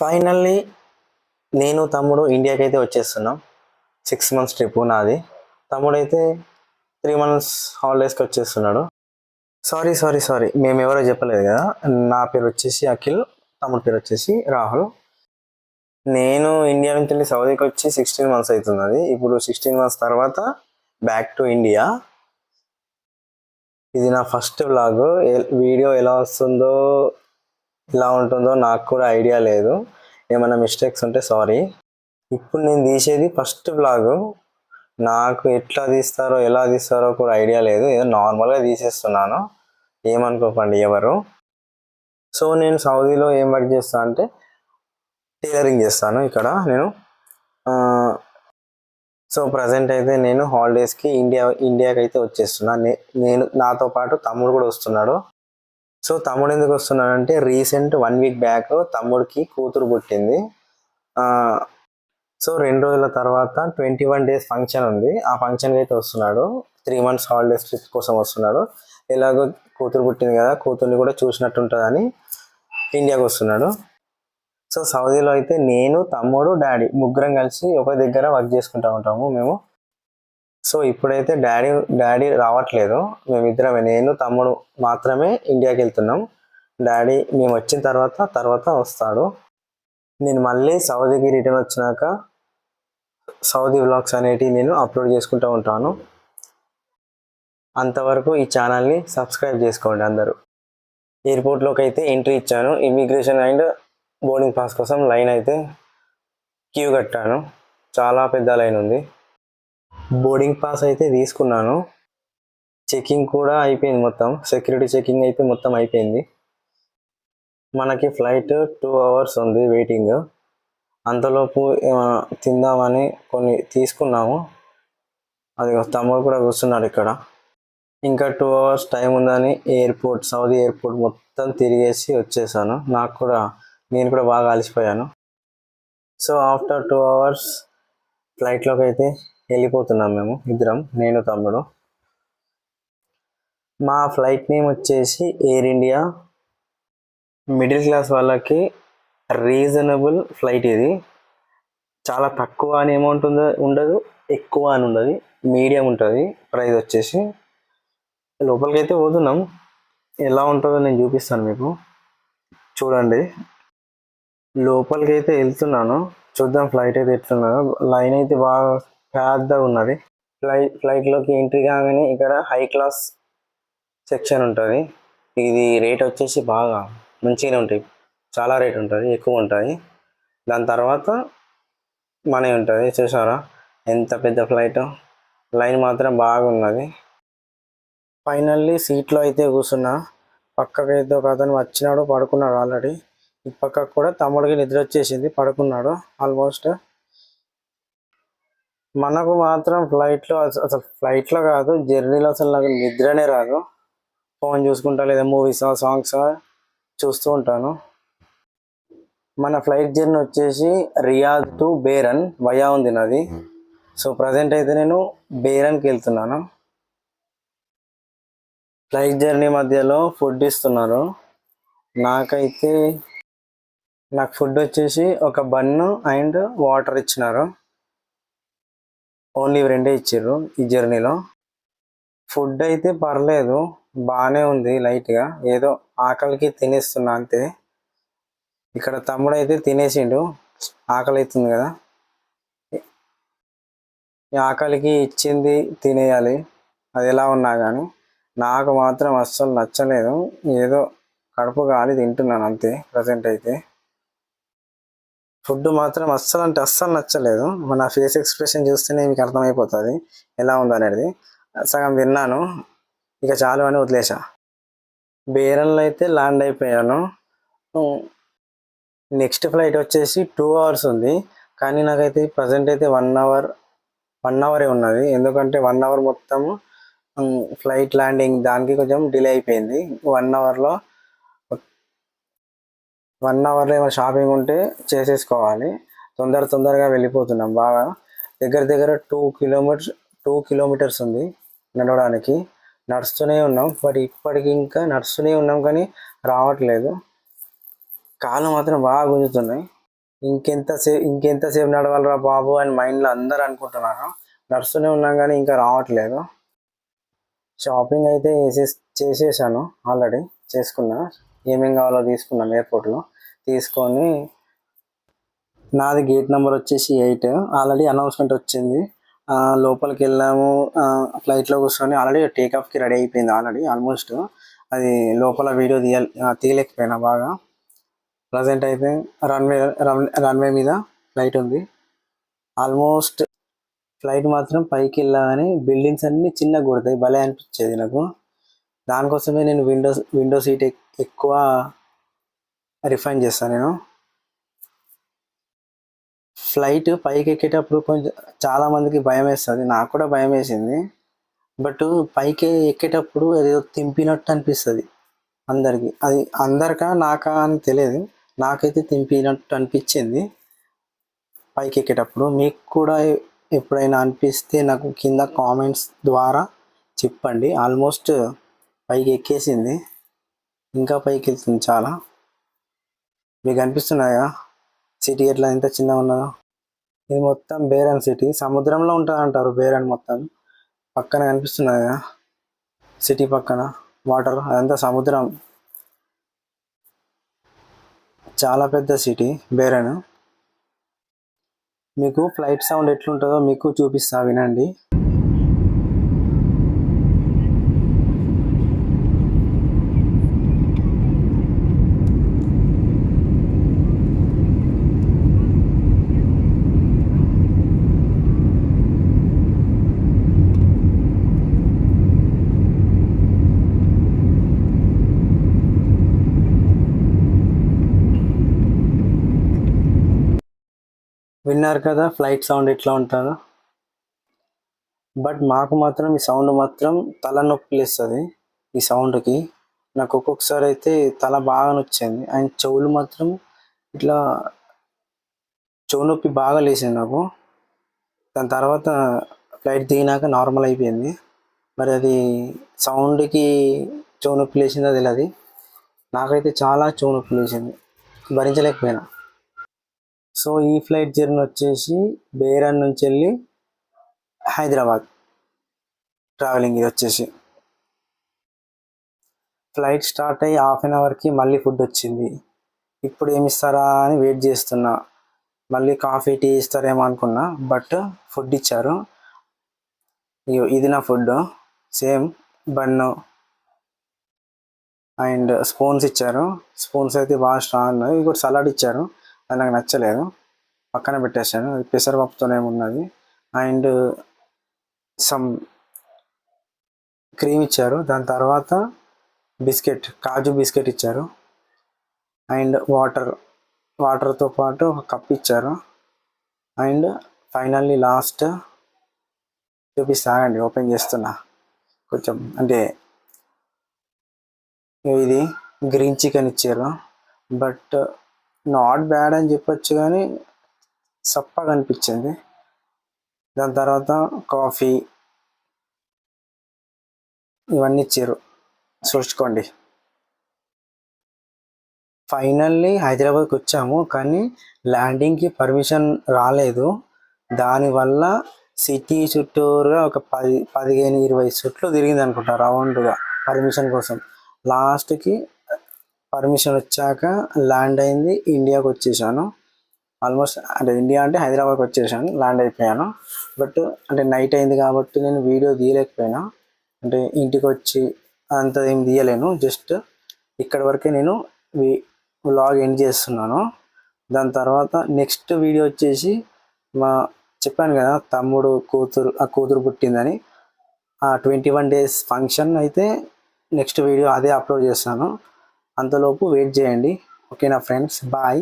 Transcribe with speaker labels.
Speaker 1: Finally నేను తమ్ముడు ఇండియాకి అయితే వచ్చేస్తున్నాం. సిక్స్ మంత్స్ ట్రిప్ నాది. తమ్ముడు అయితే త్రీ మంత్స్ హాలిడేస్కి వచ్చేస్తున్నాడు. సారీ సారీ సారీ మేము ఎవరో చెప్పలేదు కదా. నా పేరు వచ్చేసి అఖిల్ తమ్ముడు పేరు వచ్చేసి రాహుల్. నేను ఇండియా నుంచి వెళ్ళి సౌదీకి వచ్చి సిక్స్టీన్ మంత్స్ అవుతున్నది. ఇప్పుడు సిక్స్టీన్ మంత్స్ తర్వాత బ్యాక్ టు ఇండియా ఇది నా ఫస్ట్ వ్లాగ్ వీడియో ఎలా వస్తుందో ఎలా ఉంటుందో నాకు కూడా ఐడియా లేదు. ఏమైనా మిస్టేక్స్ ఉంటే సారీ ఇప్పుడు నేను తీసేది ఫస్ట్ బ్లాగ్ నాకు ఎట్లా తీస్తారో ఎలా తీస్తారో కూడా ఐడియా లేదు. ఏదో నార్మల్గా తీసేస్తున్నాను. ఏమనుకోకండి ఎవరు. సో నేను సౌదీలో ఏం వర్క్ చేస్తాను అంటే టైలరింగ్ చేస్తాను ఇక్కడ నేను. సో ప్రజెంట్ అయితే నేను హాలిడేస్కి ఇండియా ఇండియాకి అయితే వచ్చేస్తున్నాను నేను నాతో పాటు తమ్ముడు కూడా వస్తున్నాడు. సో తమ్ముడు ఎందుకు వస్తున్నానంటే రీసెంట్ వన్ వీక్ బ్యాక్ తమ్ముడికి కూతురు పుట్టింది. సో రెండు రోజుల తర్వాత ట్వంటీ వన్ డేస్ ఫంక్షన్ ఉంది. ఆ ఫంక్షన్కి అయితే వస్తున్నాడు. త్రీ మంత్స్ హాలిడేస్ ట్రిప్ కోసం వస్తున్నాడు. ఎలాగో కూతురు పుట్టింది కదా కూతుర్ని కూడా చూసినట్టుంటుందని ఇండియాకి వస్తున్నాడు. సో సౌదీలో అయితే నేను తమ్ముడు డాడీ ముగ్గురం కలిసి ఒక దగ్గర వర్క్ చేసుకుంటూ ఉంటాము మేము. సో ఇప్పుడైతే డాడీ డాడీ రావట్లేదు. మేమిద్దరమే నేను తమ్ముడు మాత్రమే ఇండియాకి వెళ్తున్నాం. డాడీ మేము వచ్చిన తర్వాత తర్వాత వస్తాడు. నేను మళ్ళీ సౌదీకి రిటర్న్ వచ్చినాక సౌదీ వ్లాగ్స్ అనేటివి నేను అప్లోడ్ చేసుకుంటూ ఉంటాను. అంతవరకు ఈ ఛానల్ని సబ్స్క్రైబ్ చేసుకోండి అందరూ. ఎయిర్పోర్ట్లోకి అయితే ఎంట్రీ ఇచ్చాను. ఇమిగ్రేషన్ అండ్ బోర్డింగ్ పాస్ కోసం లైన్ అయితే క్యూ కట్టాను. చాలా పెద్ద లైన్ ఉంది. బోర్డింగ్ పాస్ అయితే తీసుకున్నాను. చెకింగ్ కూడా అయిపోయింది మొత్తం. సెక్యూరిటీ చెకింగ్ అయితే మొత్తం అయిపోయింది. మనకి ఫ్లైట్ టూ అవర్స్ ఉంది వెయిటింగ్. అంతలోపు ఏమైనా తిందామని కొన్ని తీసుకున్నాము. అది తమ్ముడు కూడా కూర్చున్నాడు ఇక్కడ. ఇంకా టూ అవర్స్ టైం ఉందని ఎయిర్పోర్ట్ సౌదీ ఎయిర్పోర్ట్ మొత్తం తిరిగేసి వచ్చేసాను. నాకు కూడా నేను కూడా బాగా అలసిపోయాను. సో ఆఫ్టర్ టూ అవర్స్ ఫ్లైట్లోకి అయితే వెళ్ళిపోతున్నాం మేము ఇద్దరం నేను తమ్ముడు. మా ఫ్లైట్ నేమ్ వచ్చేసి ఎయిర్ ఇండియా. మిడిల్ క్లాస్ వాళ్ళకి రీజనబుల్ ఫ్లైట్ ఇది. చాలా తక్కువ అని అమౌంట్ ఉందో ఉండదు ఎక్కువ అని ఉండదు. మీడియం ఉంటుంది ప్రైస్ వచ్చేసి. లోపలికి అయితే పోతున్నాం. ఎలా ఉంటుందో నేను చూపిస్తాను మీకు. చూడండి. లోపలికి అయితే వెళ్తున్నాను. చూద్దాం ఫ్లైట్ అయితే ఎట్లున్నదో లైన్ అయితే బాగా పెద్దగా ఉన్నది. ఫ్లైట్ ఫ్లైట్లోకి ఎంట్రీ కాగానే ఇక్కడ హై క్లాస్ సెక్షన్ ఉంటుంది. ఇది రేట్ వచ్చేసి బాగా మంచిగానే ఉంటాయి. చాలా రేట్ ఉంటుంది ఎక్కువ ఉంటుంది దాని తర్వాత మనీ ఉంటుంది చూసారా? ఎంత పెద్ద ఫ్లైట్ లైన్ మాత్రం బాగున్నది ఫైనల్లీ సీట్లో అయితే కూర్చున్నా. పక్కకి అయితే ఒక అతను వచ్చినాడు పడుకున్నాడు ఆల్రెడీ ఈ పక్కకు కూడా తమ్ముడికి నిద్ర వచ్చేసింది పడుకున్నాడు. ఆల్మోస్ట్ మనకు మాత్రం ఫ్లైట్లో అసలు ఫ్లైట్లో కాదు జర్నీలో అసలు నాకు నిద్రనే రాదు. ఫోన్ చూసుకుంటా లేదా మూవీస్ సాంగ్స్ చూస్తూ ఉంటాను. మన ఫ్లైట్ జర్నీ వచ్చేసి రియాద్ టు బేరన్ వయా ఉంది నాది. సో ప్రజెంట్ అయితే నేను బేరన్కి వెళ్తున్నాను. ఫ్లైట్ జర్నీ మధ్యలో ఫుడ్ ఇస్తున్నారు. నాకైతే నాకు ఫుడ్ వచ్చేసి ఒక బన్ను అండ్ వాటర్ ఇచ్చినారు. ఓన్లీ రెండే ఇచ్చారు ఈ జర్నీలో. ఫుడ్ అయితే పర్లేదు బాగానే ఉంది లైట్గా. ఏదో ఆకలికి తినేస్తున్నా అంతే. ఇక్కడ తమ్ముడు అయితే తినేసిండు ఆకలి అవుతుంది కదా ఆకలికి ఇచ్చింది తినేయాలి అది ఎలా ఉన్నా కానీ నాకు మాత్రం అస్సలు నచ్చలేదు ఏదో కడుపు కానీ తింటున్నాను అంతే ప్రజెంట్ అయితే. ఫుడ్ మాత్రం అస్సలు అంటే అస్సలు నచ్చలేదు. మన ఫేస్ ఎక్స్ప్రెషన్ చూస్తేనే మీకు అర్థమైపోతుంది. ఎలా ఉందనేది. సగం తిన్నాను ఇక చాలు అని వదిలేసా బేరన్లో అయితే ల్యాండ్ అయిపోయాను. నెక్స్ట్ ఫ్లైట్ వచ్చేసి టూ అవర్స్ ఉంది. కానీ నాకైతే ప్రజెంట్ అయితే వన్ అవర్ వన్ అవరే ఉన్నది. ఎందుకంటే వన్ అవర్ మొత్తం ఫ్లైట్ ల్యాండింగ్ దానికి కొంచెం డిలే అయిపోయింది. వన్ అవర్లో వన్ అవర్లో ఏమైనా షాపింగ్ ఉంటే చేసేసుకోవాలి. తొందర తొందరగా వెళ్ళిపోతున్నాం బాగా. దగ్గర దగ్గర టూ కిలోమీటర్స్ టూ కిలోమీటర్స్ ఉంది నడవడానికి. నడుస్తూనే ఉన్నాం. బట్ ఇప్పటికి ఇంకా నడుస్తూనే ఉన్నాం కానీ రావట్లేదు. కాళ్ళు మాత్రం బాగా గుంజుతున్నాయి. ఇంకెంతసేపు ఇంకెంతసేపు నడవాలరా బాబు అని మైండ్లో అందరు అనుకుంటున్నారు. నడుస్తూనే ఉన్నాం కానీ ఇంకా రావట్లేదు. షాపింగ్ అయితే చేసే చేసేసాను ఆల్రెడీ. చేసుకున్నా. ఏమేం కావాలో తీసుకున్నాను ఎయిర్పోర్ట్లో. తీసుకొని నాది గేట్ నెంబర్ వచ్చేసి ఎయిట్ ఆల్రెడీ అనౌన్స్మెంట్ వచ్చింది. లోపలికి వెళ్ళాము. ఫ్లైట్లో కూర్చొని ఆల్రెడీ టేక్ ఆఫ్కి రెడీ అయిపోయింది ఆల్రెడీ ఆల్మోస్ట్ అది లోపల వీడియో తీయ తీయలేకపోయినా బాగా. ప్రజెంట్ అయితే రన్వే రన్వే మీద ఫ్లైట్ ఉంది. ఆల్మోస్ట్ ఫ్లైట్ మాత్రం పైకి వెళ్ళగానే బిల్డింగ్స్ అన్నీ చిన్నగా కొడతాయి. భలే అనిపించేది నాకు. దానికోసమే నేను విండో విండో సీట్ ఎక్కువ రిఫైన్ చేస్తాను నేను. ఫ్లైట్ పైకి ఎక్కేటప్పుడు కొంచెం చాలా మందికి భయం వేస్తుంది నాకు కూడా భయం వేసింది బట్ పైకి ఎక్కేటప్పుడు ఏదో తింపినట్టు అనిపిస్తుంది అందరికి. అది అందరికా నాకా అని తెలియదు. నాకైతే తింపినట్టు అనిపించింది పైకి ఎక్కేటప్పుడు మీకు కూడా ఎప్పుడైనా అనిపిస్తే నాకు కింద కామెంట్స్ ద్వారా చెప్పండి. ఆల్మోస్ట్ పైకి ఎక్కేసింది. ఇంకా పైకి వెళ్తుంది చాలా. మీకు అనిపిస్తున్నాయా? సిటీ ఎట్లా? ఎంత చిన్నగా ఉన్నదో? ఇది మొత్తం బేరన్ సిటీ. సముద్రంలో ఉంటుంది అంటారు బేరన్ మొత్తం. పక్కన కనిపిస్తున్నాయా? సిటీ పక్కన. వాటర్. అదంతా సముద్రం. చాలా పెద్ద సిటీ బేరన్. మీకు ఫ్లైట్ సౌండ్ ఎట్లుంటుందో మీకు చూపిస్తా వినండి. విన్నారు కదా ఫ్లైట్ సౌండ్ ఎట్లా ఉంటుందో. బట్ మాకు మాత్రం ఈ సౌండ్ మాత్రం తలనొప్పి లేస్తుంది ఈ సౌండ్కి నాకు ఒక్కొక్కసారి అయితే తల బాగా నొచ్చింది అండ్ చెవులు మాత్రం ఇట్లా చెవు నొప్పి బాగా లేచింది నాకు. దాని తర్వాత ఫ్లైట్ దిగినాక నార్మల్ అయిపోయింది. మరి అది సౌండ్కి చెవు నొప్పి లేచిందో తెలియదు నాకైతే చాలా చెవు నొప్పి లేచింది. భరించలేకపోయినా. సో ఈ ఫ్లైట్ జర్నీ వచ్చేసి బేరన్ నుంచి వెళ్ళి హైదరాబాద్. ట్రావెలింగ్ ఇది వచ్చేసి. ఫ్లైట్ స్టార్ట్ అయ్యి హాఫ్ అన్ అవర్కి మళ్ళీ ఫుడ్ వచ్చింది. ఇప్పుడు ఏమి ఇస్తారా అని వెయిట్ చేస్తున్నా. మళ్ళీ కాఫీ టీ ఇస్తారేమో అనుకున్నా బట్ ఫుడ్ ఇచ్చారు. ఇగో ఇది నా food. Same bun and spoons ఇచ్చారు. స్పూన్స్ అయితే బాగా స్ట్రాంగ్. ఇంకోటి సలాడ్ ఇచ్చారు. అది నాకు నచ్చలేదు. పక్కన పెట్టేశాను. అది పెసరపప్పుతోనే ఉన్నది. అండ్ సమ్ క్రీమ్ ఇచ్చారు. దాని తర్వాత బిస్కెట్ కాజు బిస్కెట్ ఇచ్చారు. అండ్ వాటర్ వాటర్తో పాటు ఒక కప్ ఇచ్చారు. అండ్ ఫైనల్లీ లాస్ట్ చూపిస్తాగండి ఓపెన్ చేస్తున్నా. కొంచెం అంటే ఇది గ్రీన్ చికెన్ ఇచ్చారు. బట్ నాట్ బ్యాడ్ అని చెప్పొచ్చు కానీ సప్పగా అనిపించింది. దాని తర్వాత కాఫీ. ఇవన్నీ ఇచ్చారు. చూసుకోండి. ఫైనల్లీ హైదరాబాద్కి వచ్చాము కానీ ల్యాండింగ్కి పర్మిషన్ రాలేదు. దానివల్ల సిటీ చుట్టూరుగా ఒక పది పదిహేను ఇరవై చుట్లు తిరిగింది అనుకుంటా రౌండ్గా పర్మిషన్ కోసం. లాస్ట్కి పర్మిషన్ వచ్చాక ల్యాండ్ అయింది ఇండియాకి వచ్చేసాను. ఆల్మోస్ట్ అంటే ఇండియా అంటే హైదరాబాద్కి వచ్చేసాను ల్యాండ్ అయిపోయాను. బట్ అంటే నైట్ అయింది కాబట్టి నేను వీడియో తీయలేకపోయినా. అంటే ఇంటికి వచ్చి అంత ఏం తీయలేను. జస్ట్ ఇక్కడ వరకే నేను వ్లాగ్ ఎండ్ చేస్తున్నాను. దాని తర్వాత నెక్స్ట్ వీడియో వచ్చేసి మా చెప్పాను కదా తమ్ముడు కూతురు ఆ కూతురు పుట్టిందని. ఆ ట్వంటీ వన్ డేస్ ఫంక్షన్ అయితే నెక్స్ట్ వీడియో అదే అప్లోడ్ చేస్తాను. అంతలోపు వెయిట్ చేయండి. ఓకేనా ఫ్రెండ్స్ బాయ్